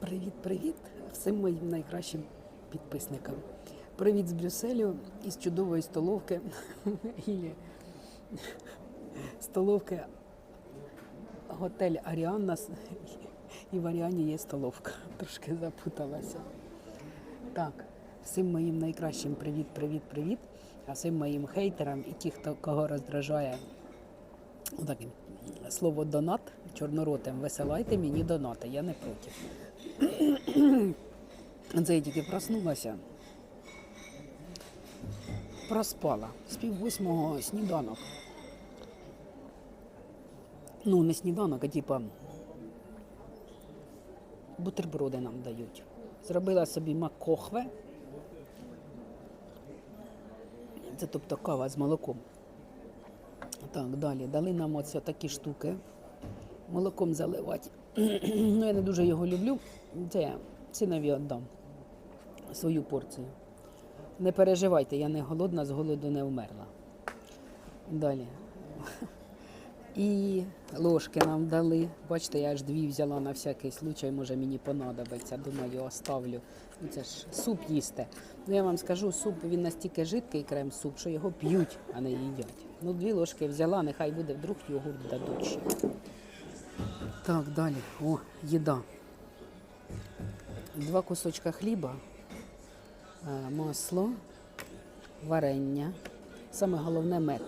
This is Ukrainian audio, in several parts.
Привіт-привіт всім моїм найкращим підписникам. Привіт з Брюсселю із чудової столовки. Столовки готель Аріанна. І в Аріані є столовка. Трошки запуталася. Так, всім моїм найкращим привіт, привіт, привіт. А всім моїм хейтерам і ті, хто кого роздражає слово донат чорноротим. Висилайте мені донати, я не проти. Це проснулася. Проспала. З пів восьмого сніданок. Ну, не сніданок, а типа бутерброди нам дають. Зробила собі макохве. Це тобто кава з молоком. Так, далі. Дали нам оце такі штуки. Молоком заливати. Ну, я не дуже його люблю. Це синові віддам свою порцію. Не переживайте, я не голодна, з голоду не вмерла. Далі. І ложки нам дали. Бачите, я аж дві взяла на всякий случай, може мені понадобиться. Думаю, оставлю. Ну, Це ж суп їсти. Ну я вам скажу, суп він настільки жидкий крем-суп, що його п'ють, а не їдять. Ну, дві ложки взяла, нехай буде, вдруг йогурт дадуть. Так, далі. О, їда. Два кусочка хліба, е, масло, варення. Саме головне мед.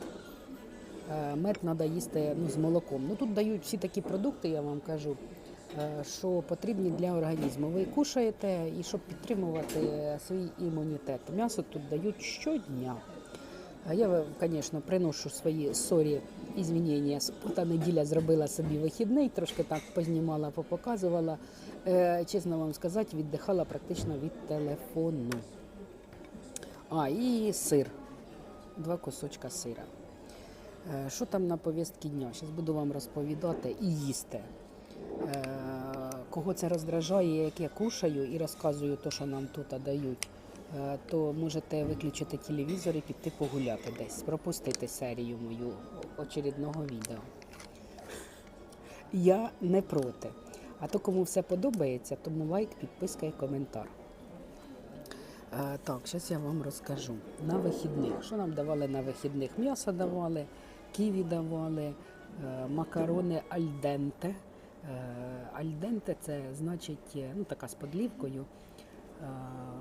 Е, Мед треба їсти ну, з молоком. Ну тут дають всі такі продукти, я вам кажу, е, що потрібні для організму. Ви кушаєте і щоб підтримувати свій імунітет. М'ясо тут дають щодня. Я, звісно, приношу свої сорі і змінення. Субота неділя зробила собі вихідний, трошки так познімала, попоказувала. Е, чесно вам сказати, віддихала практично від телефону. А, і сир. Два кусочка сира. Е, Що там на повістки дня? Зараз буду вам розповідати і їсти. Е, Кого це роздражає, як я кушаю і розказую те, що нам тут дають, то можете виключити телевізор і піти погуляти десь, пропустити серію мою очередного відео. Я не проти. А то кому все подобається, тому лайк, підписка і коментар. Е, Так, зараз я вам розкажу. На вихідних. Що нам давали на вихідних? М'ясо давали, ківі давали, е, макарони альденте. Альденте це значить е, ну, така з подлівкою.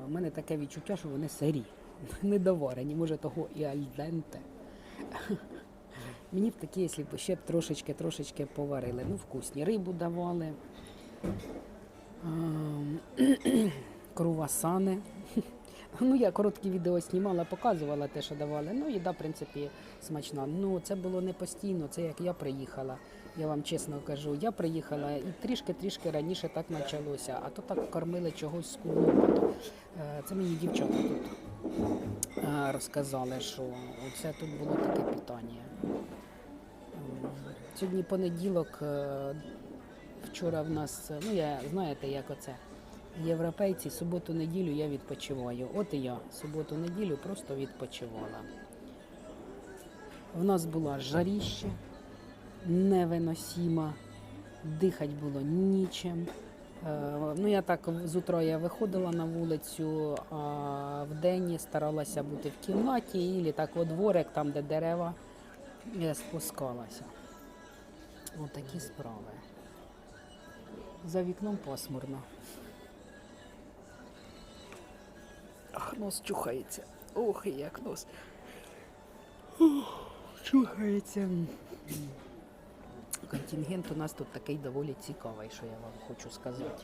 У мене таке відчуття, що вони сирі, недоварені, може того і альденте. Мені б такі, якщо б ще трошечки, трошечки поварили. Ну, вкусні. Рибу давали. Круасани. Ну, я короткі відео знімала, показувала те, що давали. Ну, їда, в принципі, смачна. Ну, це було не постійно, це як я приїхала. Я вам чесно кажу, я приїхала і трішки-трішки раніше так почалося, а то так кормили чогось з кулопоту. Е, Це мені дівчата тут е, розказали, що це тут було таке питання. Сьогодні понеділок, е, вчора в нас, е, ну я знаєте, як оце. Європейці суботу-неділю я відпочиваю. От і я суботу-неділю просто відпочивала. В нас була жаріще, невиносіма, дихати було нічим. Е, Ну, я так з утра я виходила на вулицю, а в день старалася бути в кімнаті, і так во дворик, там, де дерева, я спускалася. Отакі справи. За вікном пасмурно. Ах, нос чухається. Ох, як нос. Ух, чухається. Контингент у нас тут такий доволі цікавий, що я вам хочу сказати.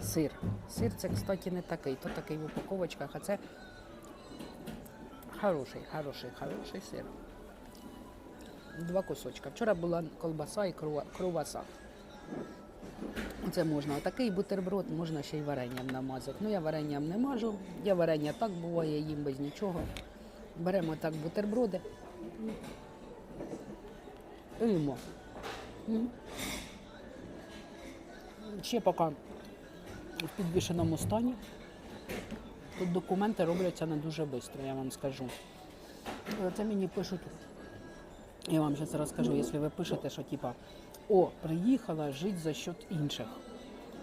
Сир. Сир це, кстати, не такий, то такий в упаковочках, а це хороший, хороший, хороший сир. Два кусочка. Вчора була колбаса і крува- Це можна отакий бутерброд, можна ще й варенням намазати. Ну я варенням не мажу, я варення так буває, їм без нічого. Беремо так бутерброди. І їмо. Ще поки в підвішеному стані. Тут документи робляться не дуже швидко, я вам скажу. Це мені пишуть. Я вам зараз розкажу, якщо ви пишете, що типа о, приїхала жити за счет інших.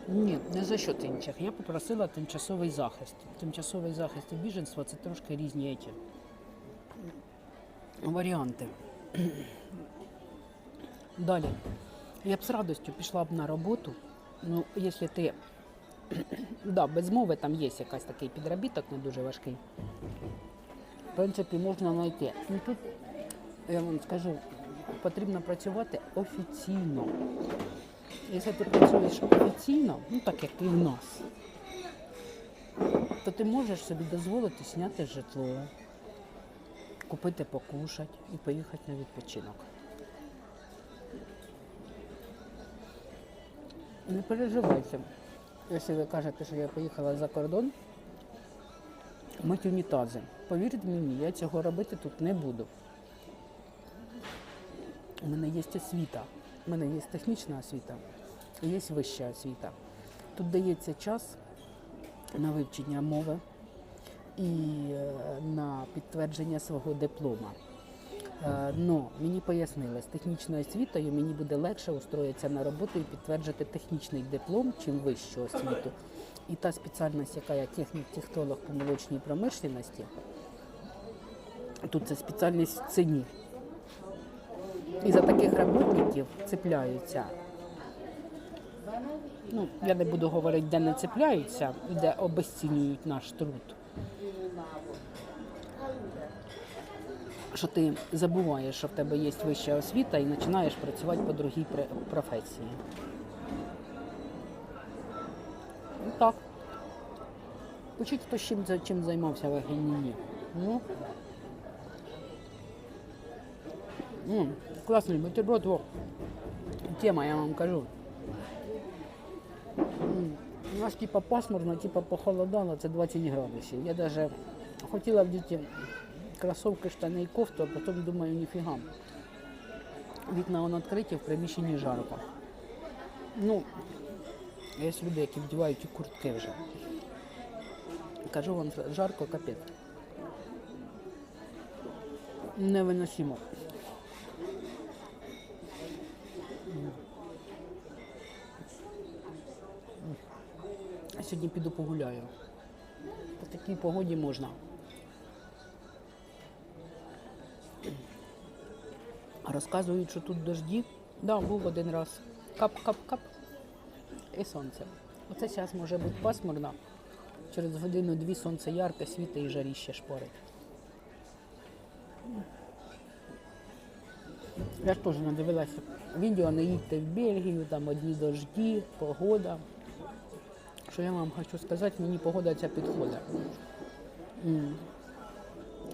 Ні, не за що інших. Я попросила тимчасовий захист. Тимчасовий захист і біженство це трошки різні ті варіанти. Далі. Я б з радістю пішла б на роботу. Ну, якщо ти. да, без мови там є якась такий підробіток, не дуже важкий. В принципі, можна знайти. Ну тут, я вам скажу, потрібно працювати офіційно. Якщо ти працюєш офіційно, ну так як і в нас, то ти можеш собі дозволити зняти житло, купити покушати і поїхати на відпочинок. Не переживайте, якщо ви кажете, що я поїхала за кордон, мить унітази. Повірте мені, я цього робити тут не буду. У мене є освіта, у мене є технічна освіта, і є вища освіта. Тут дається час на вивчення мови і е, на підтвердження свого диплома. Но мені пояснили, з технічною освітою мені буде легше устроїтися на роботу і підтвердити технічний диплом, чим вищу освіту. І та спеціальність, яка я технік-технолог по молочній промишленості, тут це спеціальність в ціні. І за таких роботників цепляються. Ну, я не буду говорити, де не цепляються, де обесцінюють наш труд. Що ти забуваєш, що в тебе є вища освіта і починаєш працювати по другій професії. Ну так. Учить хто чим, чим займався в Агеніні. Ну. М, класний бутерброд. Во. Тема, я вам кажу. У нас типа пасмурно, типа похолодало, це 20 градусів. Я даже хотіла в вдіти кросовки, штани і кофту, а потім думаю, ніфіга. Вікна вон відкриті, в приміщенні жарко. Ну, є люди, які вдівають і куртки вже. Кажу вам, жарко капець. Невиносимо. Сьогодні піду погуляю. По такій погоді можна. Розказують, що тут дожді. Да, був один раз. Кап-кап-кап. І сонце. Оце зараз може бути пасмурно. Через годину-дві сонце ярке, світе і жаріще шпорить. Я ж теж надивилася відео, не їдьте в Бельгію, там одні дожді, погода. Що я вам хочу сказати, мені погода ця підходить.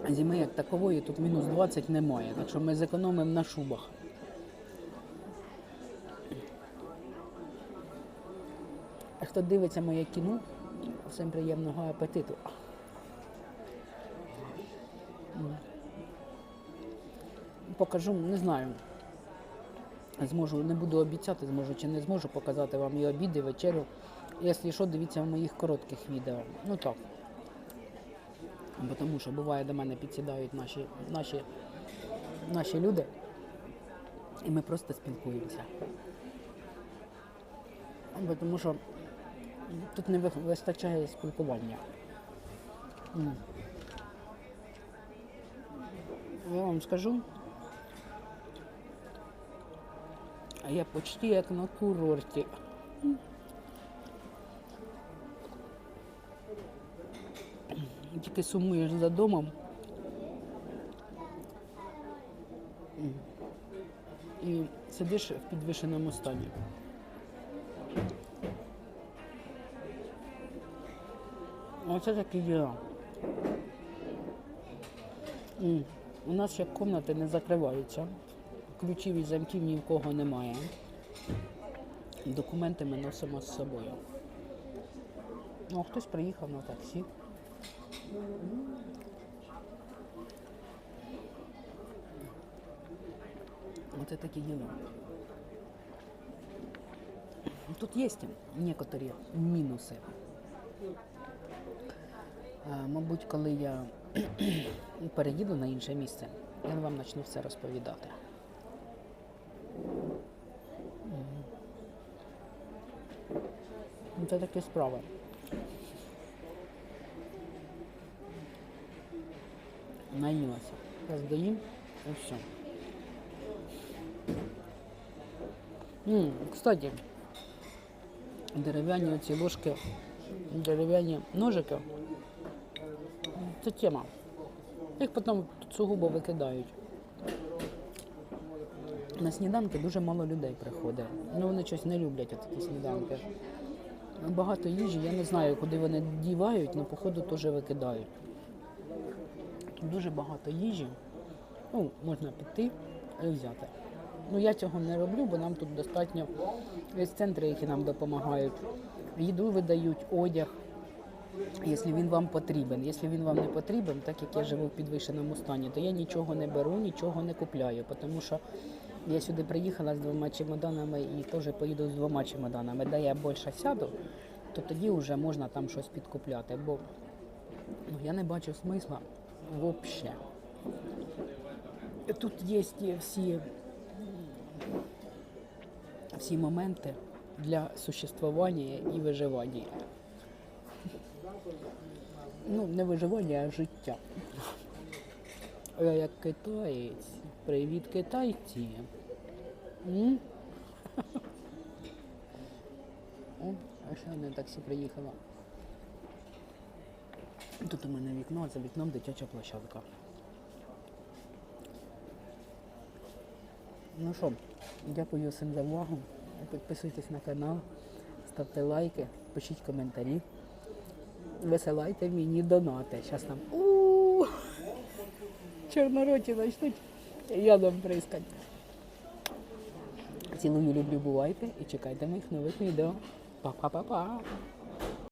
Зими як такової тут мінус 20 немає, так що ми зекономимо на шубах. А хто дивиться моє кіно, всім приємного апетиту. Покажу, не знаю. Зможу, не буду обіцяти, зможу чи не зможу показати вам і обід, і вечерю. Якщо що, дивіться в моїх коротких відео. Ну так. Бо Тому що буває до мене підсідають наші, наші, наші люди, і ми просто спілкуємося. Тому що тут не вистачає спілкування. Я вам скажу, я почти як на курорті. Тільки сумуєш за домом. І сидиш в підвішеному стані. Оце такі діла. У нас ще кімнати не закриваються. Ключів і замків ні в кого немає. Документи ми носимо з собою. Ну, хтось приїхав на таксі. Оце такі діла. Тут є некоторі мінуси. Мабуть, коли я переїду на інше місце, я вам почну все розповідати. Це такі справи. Наїлася. Зараз доїм і все. М, кстати, дерев'яні оці ложки, дерев'яні ножики. Це тема. Їх потім сугубо викидають. На сніданки дуже мало людей приходить. Ну вони щось не люблять такі сніданки. Багато їжі, я не знаю, куди вони дівають, але походу теж викидають. Дуже багато їжі. Ну, можна піти і взяти. Ну я цього не роблю, бо нам тут достатньо є центри, які нам допомагають. Їду видають, одяг, якщо він вам потрібен. Якщо він вам не потрібен, так як я живу в підвищеному стані, то я нічого не беру, нічого не купляю, тому що я сюди приїхала з двома чемоданами і теж поїду з двома чемоданами. Де я більше сяду, то тоді вже можна там щось підкупляти, бо ну, я не бачу смисла взагалі. Тут є всі, всі моменти для существування і виживання. Ну, не виживання, а життя. Я як китаєць. Привіт, китайці. А ще одне таксі приїхало. Тут у мене вікно, а за вікном дитяча площадка. Ну що, дякую всім за увагу. Підписуйтесь на канал, ставте лайки, пишіть коментарі, висилайте мені донати. Зараз там у чорнороті почнуть ядом прискати. Цілую, люблю, бувайте і чекайте моїх нових відео. Па-па-па-па!